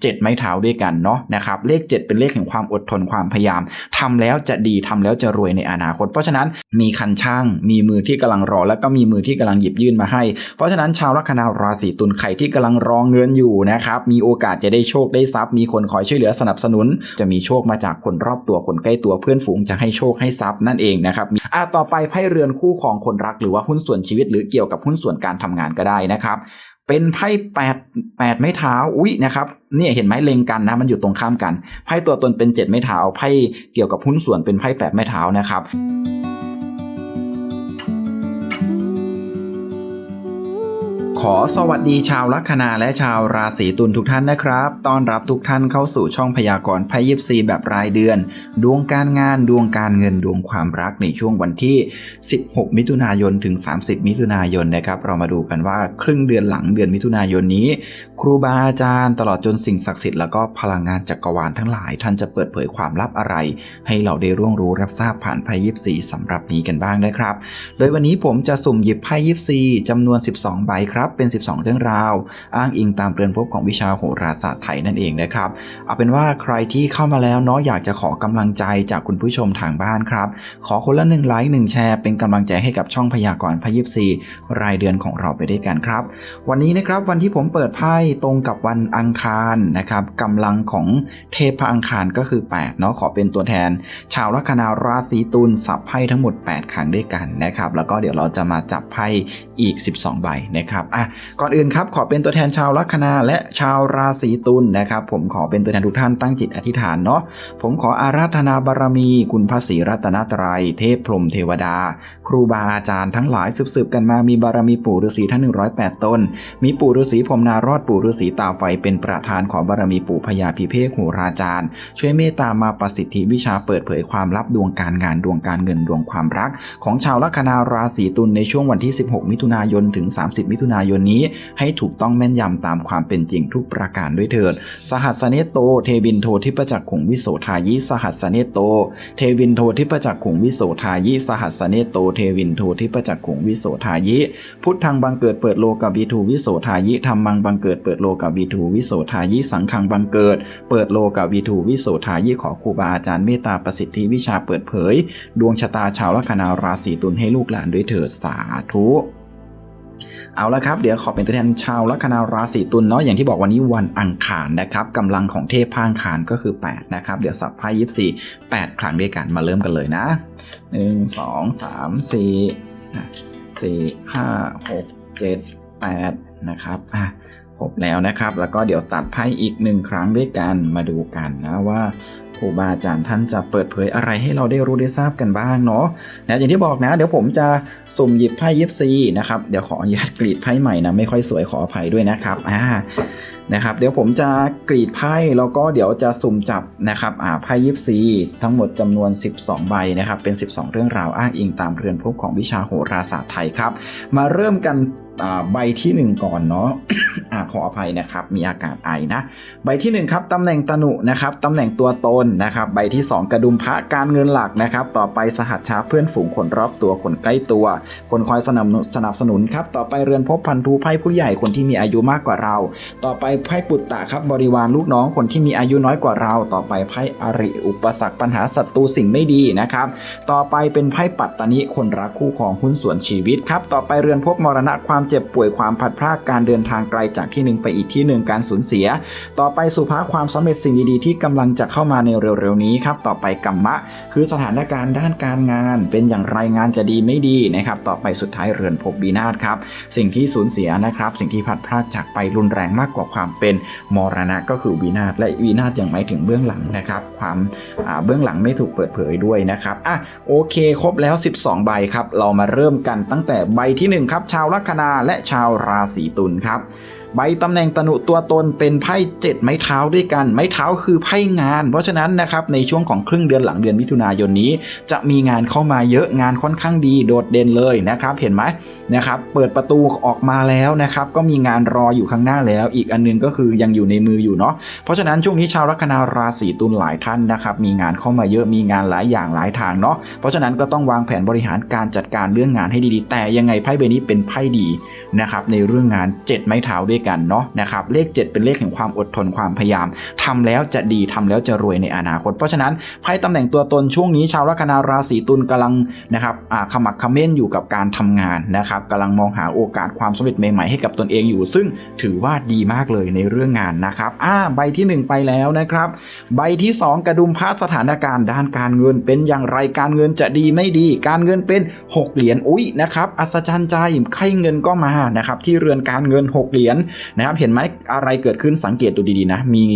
7 ไม้เท้าด้วยกันเนาะนะครับเลข 7 เป็นเลขแห่งความอดทนความพยายามทำแล้วจะดีทำแล้วจะรวยในอนาคต เพราะฉะนั้นมีคันช่าง มีมือที่กำลังรอ แล้วก็มีมือที่กำลังหยิบยื่นมาให้ เพราะฉะนั้นชาวลัคนาราศีตุลใครที่กำลังรอเงินอยู่นะครับมีโอกาสจะได้โชคได้ทรัพย์ มีคนคอยช่วยเหลือสนับสนุน จะมีโชคมาจากคนรอบตัวคนใกล้ตัวเพื่อนฝูงจะให้โชคให้ทรัพย์นั่นเองนะครับอะต่อไปไพ่เรือนคู่ของคนรักหรือว่าหุ้นส่วนชีวิตหรือเกี่ยวกับหุ้นส่วนการทำงานก็ได้นะครับ เป็นไพ่แปดแปดไม้เท้าอุ้ยนะครับเนี่ยเห็นไหมเลงกันนะมันอยู่ตรงข้ามกันไพ่ตัวตนเป็นเจ็ดไม้เท้าไพ่เกี่ยวกับหุ้นส่วนเป็นไพ่แปดไม้เท้านะครับ ขอสวัสดีชาวลัคนาและชาวราศีตุลทุกท่านนะครับ ต้อนรับทุกท่านเข้าสู่ช่องพยากรณ์ไพ่ยิปซีแบบรายเดือน ดวงการงานดวงการเงินดวงความรักในช่วงวันที่ 16 มิถุนายนถึง 30 มิถุนายนนะครับ เรามาดูกันว่าครึ่งเดือนหลังเดือนมิถุนายนนี้ ครูบาอาจารย์ตลอดจนสิ่งศักดิ์สิทธิ์แล้วก็พลังงานจักรวาลทั้งหลาย ท่านจะเปิดเผยความลับอะไร ให้เราได้ร่วงรู้รับทราบผ่านไพ่ยิปซีสำหรับนี้กันบ้างนะครับ โดยวันนี้ผมจะสุ่มหยิบไพ่ยิปซีจำนวน 12 ใบครับเป็น 12 เรื่องราว อ้างอิงตามเรือนภพของวิชาโหราศาสตร์ไทยนั่นเองนะครับ เอาเป็นว่าใครที่เข้ามาแล้วเนาะอยากจะขอกำลังใจจากคุณผู้ชมทางบ้านครับ ขอคนละหนึ่งไลค์หนึ่งแชร์เป็นกำลังใจให้กับช่องพยากรณ์พยิบซีรายเดือนของเราไปด้วยกันครับ วันนี้นะครับวันที่ผมเปิดไพ่ตรงกับวันอังคารนะครับกำลังของเทพอังคารก็คือ8เนาะขอเป็นตัวแทน ชาวลัคนาราศีตุลสับไพ่ทั้งหมด 8 ครั้งด้วยกันนะครับ แล้วก็เดี๋ยวเราจะมาจับไพ่ อีก 12 ใบนะครับอะก่อนอื่นครับขอเป็นตัวแทนชาวลัคนาและชาวราศีตุลนะครับผมขอเป็นตัวแทนทุกท่านตั้งจิตอธิษฐานเนาะผมขออาราธนาบารมี คุณพระศรีรัตนตรัย เทพพรมเทวดา ครูบาอาจารย์ทั้งหลายสืบๆกันมามีบารมีปู่ฤาษีทั้ง 108 ตน มีปู่ฤาษีพรหมนารอดปู่ฤาษีตาไฟเป็นประธานขอบารมีปู่พญาพิเภกโหราจารย์ ช่วยเมตตามาประสิทธิวิชาเปิดเผยความลับดวงการงานดวงการเงินดวงความรัก ของชาวลัคนาราศีตุลในช่วงวันที่ 16 มิถุนายนถึง 30 มิถุนายนนี้ให้ถูกต้องแม่นยำตามความเป็นจริงทุกประการด้วยเถิด สหัสเนโต เทวินโททิปจักขงวิโสทายิสหัสเนโต เทวินโททิปจักขงวิโสทายิสหัสเนโต เทวินโททิปจักขงวิโสทายิ พุทธังบังเกิดเปิดโลกาวิทูวิโสทายิธรรมังบังเกิดเปิดโลกาวิทูวิโสทายิสังขังบังเกิด เปิดโลกาวิทูวิโสทายิขอครูบาอาจารย์เมตตาประสิทธิวิชาเปิดเผย ดวงชะตาชาวลัคนาราศีตุลให้ลูกหลานด้วยเถิดสาธุ เอาละครับ เดี๋ยวขอเป็นตัวแทนชาวลัคนาราศีตุลเนาะอย่างที่บอกวันนี้วันอังคารนะครับกำลังของเทพพางคารก็คือ 8 นะครับ เดี๋ยวสับไพ่ยิบสี่แปดครั้งด้วยกันมาเริ่มกันเลยนะ 1 2 3 4อะ4 5 6 7 8 นะครับอะครบแล้วนะครับ แล้วก็เดี๋ยวตัดไพ่อีกหนึ่งครั้งด้วยกันมาดูกันนะว่า รูบาอาจารย์ท่านจะเปิดเผยอะไรให้เราได้รู้ได้ทราบกันบ้างเนาะนะอย่างที่บอกนะ เดี๋ยวผมจะสุ่มหยิบไพ่ยิปซีนะครับเดี๋ยวขออนุญาตกรีดไพ่ใหม่นะไม่ค่อยสวยขออภัยด้วยนะครับอ่านะครับเดี๋ยวผมจะกรีดไพ่แล้วก็เดี๋ยวจะสุ่มจับนะครับอ่าไพ่ยิปซีทั้งหมดจำนวน 12 ใบนะครับเป็น 12 เรื่องราวอ้างอิงตามเรือนภพของวิชาโหราศาสตร์ไทยครับ มาเริ่มกันใบที่ 1 ก่อนเนาะอ่าขออภัยนะครับ มีอากาศไอนะ ใบที่ 1 ครับตำแหน่งตนุนะครับตำแหน่งตัวตนนะครับ ใบที่ 2 กระดุมพระการเงินหลักนะครับ ต่อไปสหัสชาเพื่อนฝูงคนรอบตัวคนใกล้ตัว คนคอยสนับสนุนสนับสนุนครับ ต่อไปเรือนภพพันธุไพ่ผู้ใหญ่คนที่มีอายุมากกว่าเรา ต่อไปไพ่ปุตตะครับบริวารลูกน้องคนที่มีอายุน้อยกว่าเรา ต่อไปไพ่อริอุปสรรคปัญหาศัตรูสิ่งไม่ดีนะครับ ต่อไปเป็นไพ่ปัตตานิคนรักคู่ของหุ้นส่วนชีวิตครับ ต่อไปเรือนภพมรณะความเจ็บป่วยความผัดพรากการเดินทางไกลจากที่หนึ่งไปอีกที่หนึ่งการสูญเสีย ต่อไปสุภาความสำเร็จสิ่งดีๆ ที่กำลังจะเข้ามาในเร็วๆนี้ครับ ต่อไปกัมมะ คือสถานการณ์ด้านการงาน เป็นอย่างไรงานจะดีไม่ดีนะครับ ต่อไปสุดท้ายเรือนภพบีนาศครับ สิ่งที่สูญเสียนะครับ สิ่งที่ผัดพรากจากไปรุนแรงมากกว่าความเป็นมรณะก็คือวินาศและวินาศยังหมายถึงเบื้องหลังนะครับความเบื้องหลังไม่ถูกเปิดเผยด้วยนะครับอะโอเค ครบแล้ว 12 ใบครับ เรามาเริ่มกันตั้งแต่ใบที่ 1 ครับ ชาวลัคนาและชาวราศีตุลครับ ใบตำแหน่งตนุตัวตนเป็นไพ่เจ็ดไม้เท้าด้วยกัน ไม้เท้าคือไพ่งาน เพราะฉะนั้นนะครับในช่วงของครึ่งเดือนหลังเดือนมิถุนายนนี้ จะมีงานเข้ามาเยอะงานค่อนข้างดีโดดเด่นเลยนะครับเห็นไหมนะครับเปิดประตูออกมาแล้วนะครับก็มีงานรออยู่ข้างหน้าแล้ว อีกอันหนึงก็คือยังอยู่ในมืออยู่เนาะเพราะฉะนั้นช่วงนี้ชาวลัคนาราศีตุลหลายท่านนะครับมีงานเข้ามาเยอะมีงานหลายอย่างหลายทางเนาะเพราะฉะนั้นก็ต้องวางแผนบริหารการจัดการเรื่องงานให้ดีๆ แต่ยังไงไพ่ใบนี้เป็นไพ่ดีนะครับในเรื่องงานเจ็ดไม้เท้าด้วยกันเนาะนะครับเลข 7 เป็นเลขแห่งความอดทนความพยายามทำแล้วจะดีทำแล้วจะรวยในอนาคต เพราะฉะนั้นไพ่ตำแหน่งตัวตนช่วงนี้ชาวลัคนาราศีตุลกำลังนะครับอ่าขมักขม้นอยู่กับการทำงานนะครับกำลังมองหาโอกาสความสำเร็จใหม่ๆให้กับตนเองอยู่ ซึ่งถือว่าดีมากเลยในเรื่องงานนะครับอ่าใบที่ 1 ไปแล้วนะครับ ใบที่ 2 กระดุมพระสถานการณ์ด้านการเงินเป็นอย่างไรการเงินจะดีไม่ดี การเงินเป็น 6 เหรียญอุ้ยนะครับอัศจรรย์ใจไข่เงินก็มานะครับที่เรือนการเงิน 6 เหรียญนะครับเห็นไหมอะไรเกิดขึ้นสังเกตดูดีๆนะมี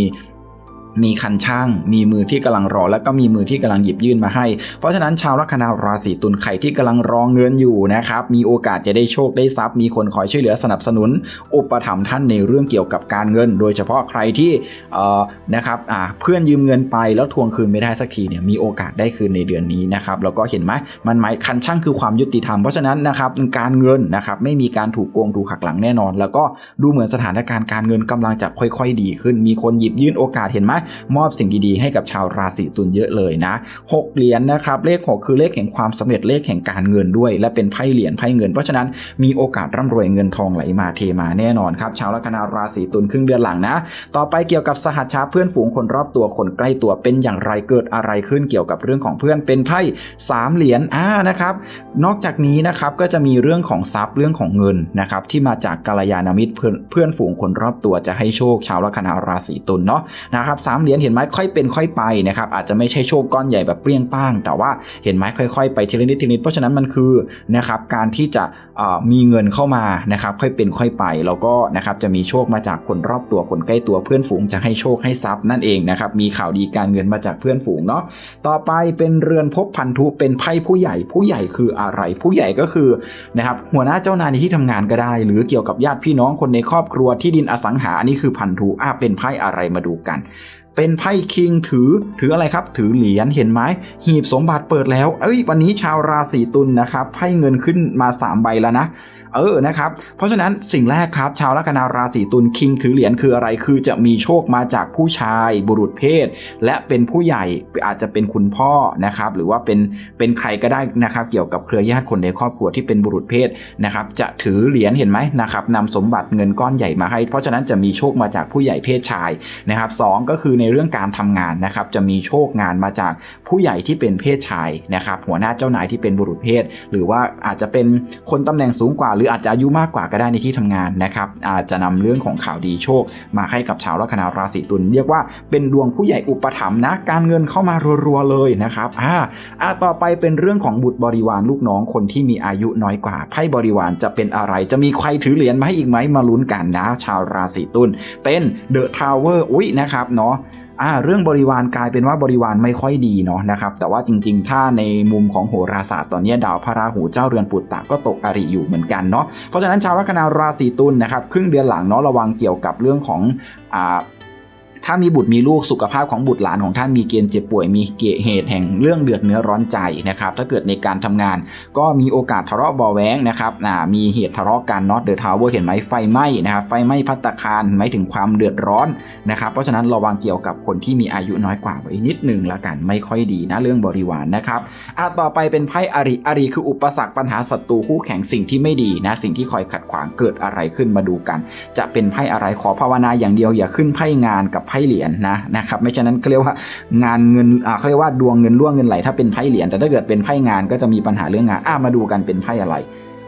มีคันช่าง มีมือที่กำลังรอ แล้วก็มีมือที่กำลังหยิบยื่นมาให้ เพราะฉะนั้นชาวลัคนาราศีตุลไข่ที่กำลังรอเงินอยู่นะครับ มีโอกาสจะได้โชคได้ทรัพย์ มีคนคอยช่วยเหลือสนับสนุน อุปถัมภ์ท่านในเรื่องเกี่ยวกับการเงิน โดยเฉพาะใครที่เอ่อนะครับอ่าเพื่อนยืมเงินไปแล้วทวงคืนไม่ได้สักทีเนี่ย มีโอกาสได้คืนในเดือนนี้นะครับ แล้วก็เห็นไหมมันหมายคันช่างคือความยุติธรรม เพราะฉะนั้นนะครับการเงินนะครับไม่มีการถูกโกงถูกหักหลังแน่นอน แล้วก็ดูเหมือนสถานการณ์การเงินกำลังจะค่อย ๆ ดีขึ้น มีคนหยิบยื่นโอกาสเห็นไหมมอบสิ่งดีๆให้กับชาวราศีตุลเยอะเลยนะหกเหรียญนะครับเลขหกคือเลขแห่งความสำเร็จเลขแห่งการเงินด้วย และเป็นไพ่เหรียญไพ่เงิน เพราะฉะนั้นมีโอกาสร่ำรวยเงินทองไหลมาเทมาแน่นอนครับชาวลัคนาราศีตุลครึ่งเดือนหลังนะ ต่อไปเกี่ยวกับสหัชชาเพื่อนฝูงคนรอบตัวคนใกล้ตัวเป็นอย่างไรเกิดอะไรขึ้นเกี่ยวกับเรื่องของเพื่อนเป็นไพ่สามเหรียญอ่านะครับนอกจากนี้นะครับก็จะมีเรื่องของทรัพย์เรื่องของเงินนะครับที่มาจากกัลยาณมิตรเพื่อนเพื่อนฝูงคนรอบตัวจะให้โชคชาวลัคนาราศีตุลเนาะนะครับสามเหรียญเห็นไหมค่อยเป็นค่อยไปนะครับอาจจะไม่ใช่โชคก้อนใหญ่แบบเปรี้ยงป้าง แต่ว่าเห็นไหมค่อย ๆ ไปทีละนิดทีละนิดเพราะฉะนั้นมันคือนะครับการที่จะมีเงินเข้ามานะครับค่อยเป็นค่อยไปแล้วก็นะครับจะมีโชคมาจากคนรอบตัวคนใกล้ตัวเพื่อนฝูงจะให้โชคให้ทรัพย์นั่นเองนะครับมีข่าวดีการเงินมาจากเพื่อนฝูงเนาะต่อไปเป็นเรือนภพพันธุเป็นไพ่ผู้ใหญ่ผู้ใหญ่คืออะไร ผู้ใหญ่ก็คือนะครับหัวหน้าเจ้านายในที่ทำงานก็ได้ หรือเกี่ยวกับญาติพี่น้องคนในครอบครัวที่ดินอสังหาอันนี้คือพันธุอะเป็นไพ่อะไรมาดูกัน เป็นไพ่คิงถือถืออะไรครับ ถือเหรียญเห็นไหมหีบสมบัติเปิดแล้ว เอ้ยวันนี้ชาวราศีตุลนะครับไพ่เงินขึ้นมา 3 ใบแล้วนะเออนะครับ เพราะฉะนั้นสิ่งแรกครับ ชาวลัคนาราศีตุลคิงถือเหรียญคืออะไรคือจะมีโชคมาจากผู้ชาย บุรุษเพศ และเป็นผู้ใหญ่อาจจะเป็นคุณพ่อนะครับ หรือว่าเป็นเป็นใครก็ได้นะครับ เกี่ยวกับเครือญาติคนในครอบครัวที่เป็นบุรุษเพศนะครับ จะถือเหรียญเห็นไหมนะครับนำสมบัติเงินก้อนใหญ่มาให้ เพราะฉะนั้นจะมีโชคมาจากผู้ใหญ่เพศชายนะครับสองก็คือในเรื่องการทำงานนะครับจะมีโชคงานมาจากผู้ใหญ่ที่เป็นเพศชายนะครับหัวหน้าเจ้านายที่เป็นบุรุษเพศ หรือว่าอาจจะเป็นคนตำแหน่งสูงกว่า หรืออาจจะอายุมากกว่าก็ได้ในที่ทำงานนะครับอาจจะนำเรื่องของข่าวดีโชค มาให้กับชาวลัคนาราศีตุลเรียกว่าเป็นดวงผู้ใหญ่อุปถัมภ์นะการเงินเข้ามารัวๆเลยนะครับอ่าอ่าต่อไปเป็นเรื่องของบุตรบริวารลูกน้องคนที่มีอายุน้อยกว่าไพ่บริวารจะเป็นอะไร จะมีใครถือเหรียญมาให้อีกไหมมาลุ้นกันนะ ชาวราศีตุลเป็นเดอะทาวเวอร์อุ้ยนะครับเนาะ อ่าเรื่องบริวารกลายเป็นว่าบริวารไม่ค่อยดีเนาะนะครับแต่ว่าจริงๆ ถ้าในมุมของโหราศาสตร์ตอนนี้ดาวพระราหูเจ้าเรือนปุตตะก็ตกอริอยู่เหมือนกันเนาะเพราะฉะนั้นชาวลัคนาราศีตุลนะครับครึ่งเดือนหลังเนาะระวังเกี่ยวกับเรื่องของอ่า ถ้ามีบุตรมีลูกสุขภาพของบุตรหลานของท่านมีเกณฑ์เจ็บป่วยมีเกเหตุแห่งเรื่องเดือดเนื้อร้อนใจนะครับ ถ้าเกิดในการทำงาน ก็มีโอกาสทะเลาะบาะแว้งนะครับอ่ามีเหตุทะเลาะกันเนาะเดอะทาวเวอร์เห็นไหมไฟไหม้นะครับไฟไหม้พัตตาคารหมายถึงความเดือดร้อนนะครับ เพราะฉะนั้นระวังเกี่ยวกับคนที่มีอายุน้อยกว่าไว้นิดหนึ่งละกันไม่ค่อยดีนะเรื่องบริวารนะครับอะต่อไปเป็นไพ่อริอริคืออุปสรรคปัญหาศัตรูคู่แข่งสิ่งที่ไม่ดีนะสิ่งที่คอยขัดขวางเกิดอะไรขึ้นมาดูกัน จะเป็นไพ่อะไรขอภาวนาอย่างเดียวอย่าขึ้นไพ่งานกับไพ่เหรียญนะนะครับไม่ฉะนั้นเขาเรียกว่างานเงินอ่าเขาเรียกว่าดวงเงินล่วงเงินไหลถ้าเป็นไพ่เหรียญแต่ถ้าเกิดเป็นไพ่งานก็จะมีปัญหาเรื่องงานอะมาดูกันเป็นไพ่อะไร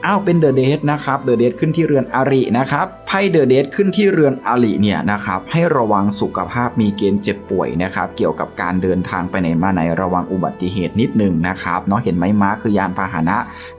อ้าวเป็นเดอะเดทนะครับเดอะเดทขึ้นที่เรือนอารินะครับไพ่เดอะเดทขึ้นที่เรือนอาริเนี่ยนะครับให้ระวังสุขภาพมีเกณฑ์เจ็บป่วยนะครับเกี่ยวกับการเดินทางไปไหนมาไหนระวังอุบัติเหตุนิดหนึ่งนะครับเนาะเห็นไหมม้าคือยานพาหนะ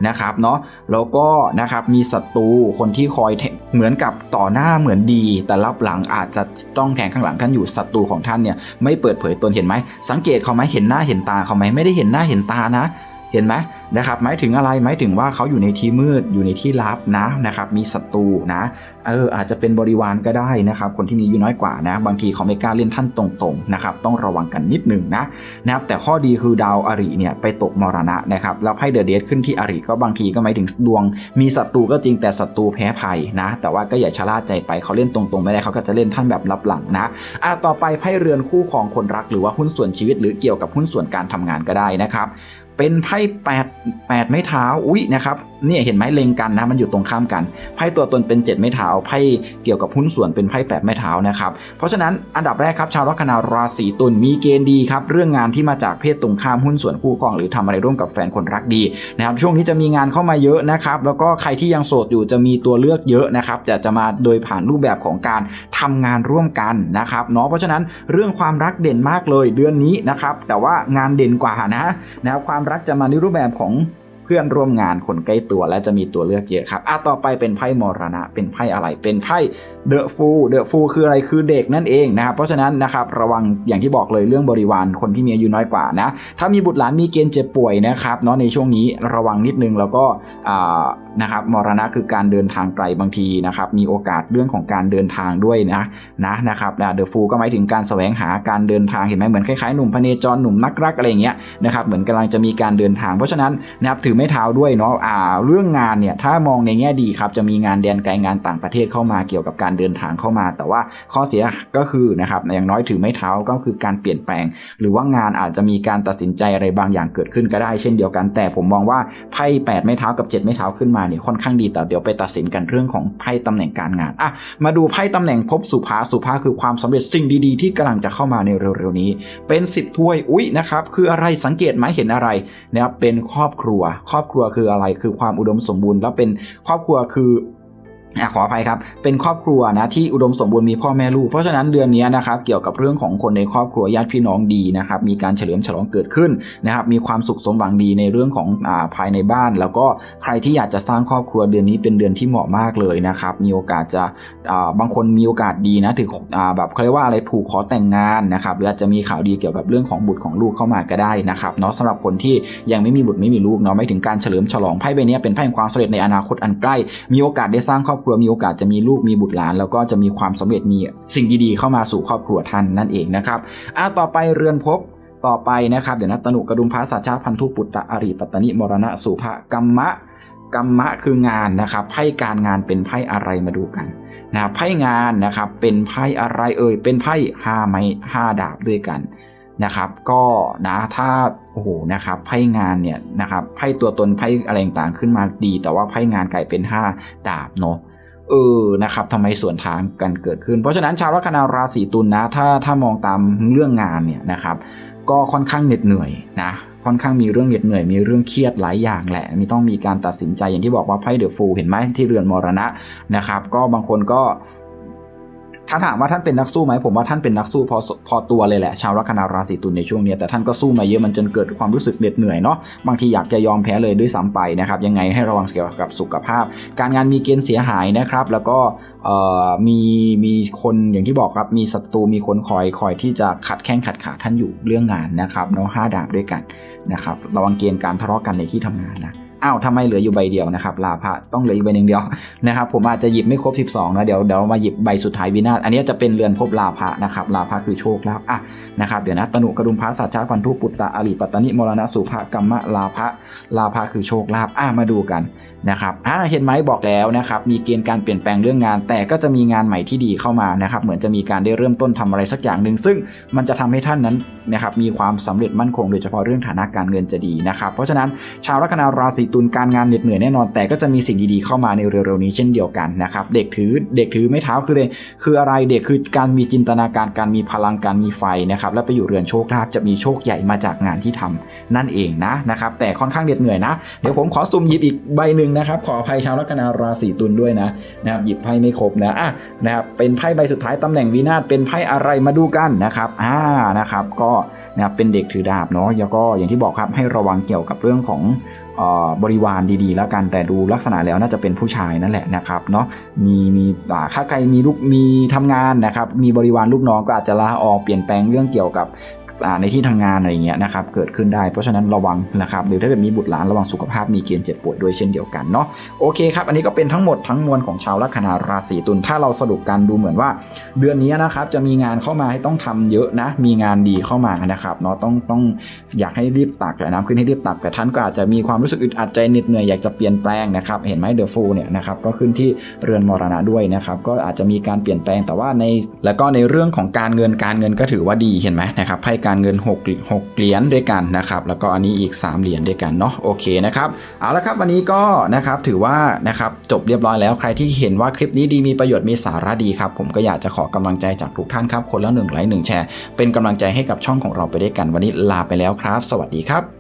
นะครับเนาะแล้วก็นะครับมีศัตรูคนที่คอยเหมือนกับต่อหน้าเหมือนดี แต่รับหลังอาจจะต้องแทงข้างหลังท่านอยู่ศัตรูของท่านเนี่ยไม่เปิดเผยตนเห็นไหมสังเกตเขาไหมเห็นหน้าเห็นตาเขาไหมไม่ได้เห็นหน้าเห็นตานะ เห็นไหมนะครับหมายถึงอะไรหมายถึงว่าเขาอยู่ในที่มืดอยู่ในที่ลับนะนะครับ มีศัตรูนะเอออาจจะเป็นบริวารก็ได้นะครับ คนที่มีอายุน้อยกว่านะ บางทีเขาไม่กล้าเล่นท่านตรงๆนะครับ ต้องระวังกันนิดหนึ่งนะนะครับ แต่ข้อดีคือดาวอริเนี่ยไปตกมรณะนะครับแล้วไพ่เดอะเดทขึ้นที่อริก็บางทีก็หมายถึงดวง มีศัตรูก็จริงแต่ศัตรูแพ้ภัยนะ แต่ว่าก็อย่าชะล่าใจไปเขาเล่นตรงๆไม่ได้เขาก็จะเล่นท่านแบบรับหลังนะอะต่อไปไพ่เรือนคู่ของคนรักหรือว่าหุ้นส่วนชีวิต หรือเกี่ยวกับหุ้นส่วนการทำงานก็ได้นะครับ เป็นไพ่แปดแปดไม้เท้าอุ้ยนะครับเนี่ยเห็นไหมเลงกันนะมันอยู่ตรงข้ามกันไพ่ตัวตนเป็นเจ็ดไม้เท้าไพ่เกี่ยวกับหุ้นส่วนเป็นไพ่แปดไม้เท้านะครับเพราะฉะนั้นอันดับแรกครับชาวลัคนาราศีตุลมีเกณฑ์ดีครับเรื่องงานที่มาจากเพศตรงข้ามหุ้นส่วนคู่ครอง หรือทำอะไรร่วมกับแฟนคนรักดีนะครับช่วงนี้จะมีงานเข้ามาเยอะนะครับแล้วก็ใครที่ยังโสดอยู่จะมีตัวเลือกเยอะนะครับแต่จะมาโดยผ่านรูปแบบของการทำงานร่วมกันนะครับเนาะเพราะฉะนั้นเรื่องความรักเด่นมากเลยเดือนนี้นะครับแต่ว่างานเด่นกว่านะนะครับความรักจะมาในรูปแบบของเพื่อนร่วมงานคนใกล้ตัวและจะมีตัวเลือกเยอะครับอะต่อไปเป็นไพ่มรณะ เป็นไพ่อะไร เป็นไพ่ เดอะฟูเดอะฟูคืออะไรคือเด็กนั่นเองนะครับ เพราะฉะนั้นนะครับระวังอย่างที่บอกเลยเรื่องบริวารคนที่มีอายุน้อยกว่านะ ถ้ามีบุตรหลานมีเกณฑ์เจ็บป่วยนะครับเนาะในช่วงนี้ระวังนิดนึงแล้วก็นะครับมรณะคือการเดินทางไกลบางทีนะครับมีโอกาสเรื่องของการเดินทางด้วยนะนะนะครับเดอะฟูก็หมายถึงการแสวงหาการเดินทางเห็นไหมเหมือนคล้ายๆหนุ่มพเนจรหนุ่มนักรักอะไรอย่างเงี้ยนะครับเหมือนกำลังจะมีการเดินทาง เพราะฉะนั้นนะครับถือไม้เท้าด้วยเนาะเรื่องงานเนี่ยถ้ามองในแง่ดีครับจะมีงานแดนไกลงานต่างประเทศเข้ามาเกี่ยวกับการเดินทางเข้ามา แต่ว่าข้อเสียก็คือนะครับอย่างน้อยถือไม้เท้าก็คือการเปลี่ยนแปลง หรือว่างานอาจจะมีการตัดสินใจอะไรบางอย่างเกิดขึ้นก็ได้เช่นเดียวกัน แต่ผมมองว่าไพ่แปดไม้เท้ากับเจ็ดไม้เท้าขึ้นมาเนี่ยค่อนข้างดีแต่เดี๋ยวไปตัดสินกันเรื่องของไพ่ตำแหน่งการงานอะมาดูไพ่ตำแหน่งภพสุภาสุภาคือความสำเร็จสิ่งดีๆ ที่กำลังจะเข้ามาในเร็วๆนี้ เป็น 10 ถ้วยอุ้ยนะครับคืออะไรสังเกตไหมเห็นอะไรนะครับเป็นครอบครัว ครอบครัวคืออะไรคือความอุดมสมบูรณ์ แล้วเป็นครอบครัวคือ ขออภัยครับ เป็นครอบครัวนะที่อุดมสมบูรณ์มีพ่อแม่ลูก เพราะฉะนั้นเดือนนี้นะครับเกี่ยวกับเรื่องของคนในครอบครัวญาติพี่น้องดีนะครับมีการเฉลิมฉลองเกิดขึ้นนะครับมีความสุขสมหวังดีในเรื่องของอาภายในบ้าน แล้วก็ใครที่อยากจะสร้างครอบครัวเดือนนี้เป็นเดือนที่เหมาะมากเลยนะครับมีโอกาสจะาบางคนมีโอกาสดีนะถึงอ่าแบบเขาเรียกว่าอะไรผูกขอแต่งงานนะครับหรืออาจจะมีข่าวดีเกี่ยวกับเรื่องของบุตรของลูกเข้ามาก็ได้นะครับเนาะสำหรับคนที่ยังไม่มีบุตรไม่มีลูกเนาะไม่ถึงการเฉลิมฉลองไพ่ใบนี้เป็นไพ่แห่งความสำเร็จในอนาคตอันใกล้ มีโอกาสได้สร้างครอบครัวมีโอกาสจะมีลูกมีบุตรหลาน แล้วก็จะมีความสำเร็จมีสิ่งดีๆเข้ามาสู่ครอบครัวท่านนั่นเองนะครับอะต่อไปเรือนภพต่อไปนะครับ เดี๋ยวนะตนุกระดุมพระสัจจาพันธุปุตตะอริปัตตนิมรณะสุภกรรมะกรรมะคืองานนะครับไพ่การงานเป็นไพ่อะไรมาดูกันนะไพ่งานนะครับเป็นไพ่อะไรเอ่ยเป็นไพ่ห้าไม้ห้าดาบด้วยกันนะครับก็นะถ้าโอ้โหนะครับไพ่งานเนี่ยนะครับไพ่ตัวตนไพ่อะไรต่างๆขึ้นมาดี แต่ว่าไพ่งานกลายเป็นห้าดาบเนาะ เออนะครับทำไมส่วนทางกันเกิดขึ้น เพราะฉะนั้นชาวลัคนาราศีตุลนะถ้าถ้ามองตามเรื่องงานเนี่ยนะครับ ก็ค่อนข้างเหน็ดเหนื่อยนะค่อนข้างมีเรื่องเหน็ดเหนื่อยมีเรื่องเครียดหลายอย่างแหละ มีต้องมีการตัดสินใจอย่างที่บอกว่าไพ่เดอะฟูเห็นไหมที่เรือนมรณะนะครับ ก็บางคนก็ ถ้าถามว่าท่านเป็นนักสู้ไหมผมว่าท่านเป็นนักสู้พอพอตัวเลยแหละชาวลัคนาราศีตุลในช่วงนี้แต่ท่านก็สู้มาเยอะมันจนเกิดความรู้สึกเหน็ดเหนื่อยเนาะบางทีอยากจะยอมแพ้เลยด้วยซ้ำไปนะครับยังไงให้ระวังเกี่ยวกับสุขภาพ การงานมีเกณฑ์เสียหายนะครับ แล้วก็มีมีคนอย่างที่บอกครับมีศัตรูมีคนคอยคอยที่จะขัดแข้งขัดขาท่านอยู่เรื่องงานนะครับเนาะห้าดาบด้วยกันนะครับระวังเกณฑ์การทะเลาะกันในที่ทำงานนะ อ้าวทำไมเหลืออยู่ใบเดียวนะครับลาภะต้องเหลืออยู่ใบหนึ่งเดียวนะครับผมอาจจะหยิบไม่ครบ 12นะเดี๋ยวเดี๋ยวมาหยิบใบสุดท้ายวินาศอันนี้จะเป็นเรือนภพลาภะนะครับลาภะคือโชคลาภอะนะครับเดี๋ยวนะตนุกระดุมพระสัจจาพันธุปุตตะอริปัตตนิมรณะสุภกรรมะลาภะลาภะคือโชคลาภอะมาดูกันนะครับอะเห็นไหมบอกแล้วนะครับมีเกณฑ์การเปลี่ยนแปลงเรื่องงาน แต่ก็จะมีงานใหม่ที่ดีเข้ามานะครับเหมือนจะมีการได้เริ่มต้นทำอะไรสักอย่างหนึ่งซึ่งมันจะทำให้ท่านนั้นนะครับมีความสำเร็จมั่นคงโดยเฉพาะเรื่องฐานะการเงินจะดีนะครับเพราะฉะนั้นชาวลัคนาราศีตุลการงานเหน็ดเหนื่อยแน่นอน แต่ก็จะมีสิ่งดีๆเข้ามาในเร็วๆนี้เช่นเดียวกันนะครับเด็กถือเด็กถือไม้เท้าคือเลยคืออะไรเด็กคือการมีจินตนาการการมีพลังการมีไฟนะครับและไปอยู่เรือนโชคลาภจะมีโชคใหญ่มาจากงานที่ทำนั่นเองนะนะครับแต่ค่อนข้างเหน็ดเหนื่อยนะ เดี๋ยวผมขอสุ่มหยิบอีกใบหนึ่งนะครับขออภัยชาวลัคนาราศีตุลด้วยนะนะครับหยิบไพ่ไม่ครบนะอะนะครับเป็นไพ่ใบสุดท้ายตำแหน่งวินาศเป็นไพ่อะไรมาดูกันนะครับอ่านะครับก็ นะครับเป็นเด็กถือดาบเนาะแล้วก็อย่างที่บอกครับให้ระวังเกี่ยวกับเรื่องของออบริวารดีๆ แล้วกันแต่ดูลักษณะแล้วน่าจะเป็นผู้ชายนั่นแหละนะครับเนาะมีมีถ้าใครมีลูกมีทำงานนะครับมีบริวารลูกน้องก็อาจจะลาออกเปลี่ยนแปลงเรื่องเกี่ยวกับ ในที่ทำงานอะไรเงี้ยนะครับเกิดขึ้นได้เพราะฉะนั้นระวังนะครับหรือถ้าเกิดมีบุตรหลานระวังสุขภาพมีเกณฑ์เจ็บป่วยด้วยเช่นเดียวกันเนาะโอเคครับอันนี้ก็เป็นทั้งหมดทั้งมวลของชาวลัคนาราศีตุลถ้าเราสรุปกันดูเหมือนว่า เดือนนี้นะครับจะมีงานเข้ามาให้ต้องทำเยอะนะ มีงานดีเข้ามานะครับเนาะต้องต้องอยากให้รีบตักแต่น้ำขึ้นให้รีบตักแต่ท่านก็อาจจะมีความรู้สึกอึดอัดใจเหน็ดเหนื่อยอยากจะเปลี่ยนแปลงนะครับเห็นไหมเดอะฟูเนี่ยนะครับก็ขึ้นที่เรือนมรณะด้วยนะครับก็อาจจะมีการเปลี่ยนแปลงแต่ว่าในแล้วก็ในเรื่องของการเงินการเงินก็ถือว่าดีเห็นไหมนะครับไพ่การเงิน6 6เหรียญด้วยกันนะครับแล้วก็อันนี้อีก 3 เหรียญด้วยกันเนาะโอเคนะครับเอาละครับวันนี้ก็นะครับถือว่านะครับจบเรียบร้อยแล้วใครที่เห็นว่าคลิปนี้ดีมีประโยชน์มีสาระดีครับผมก็อยากจะขอกำลังใจจากทุกท่านครับคนละหนึ่งไลค์หนึ่งแชร์เป็นกำลังใจให้กับช่องของเราไปด้วยกันวันนี้ลาไปแล้วครับ สวัสดีครับ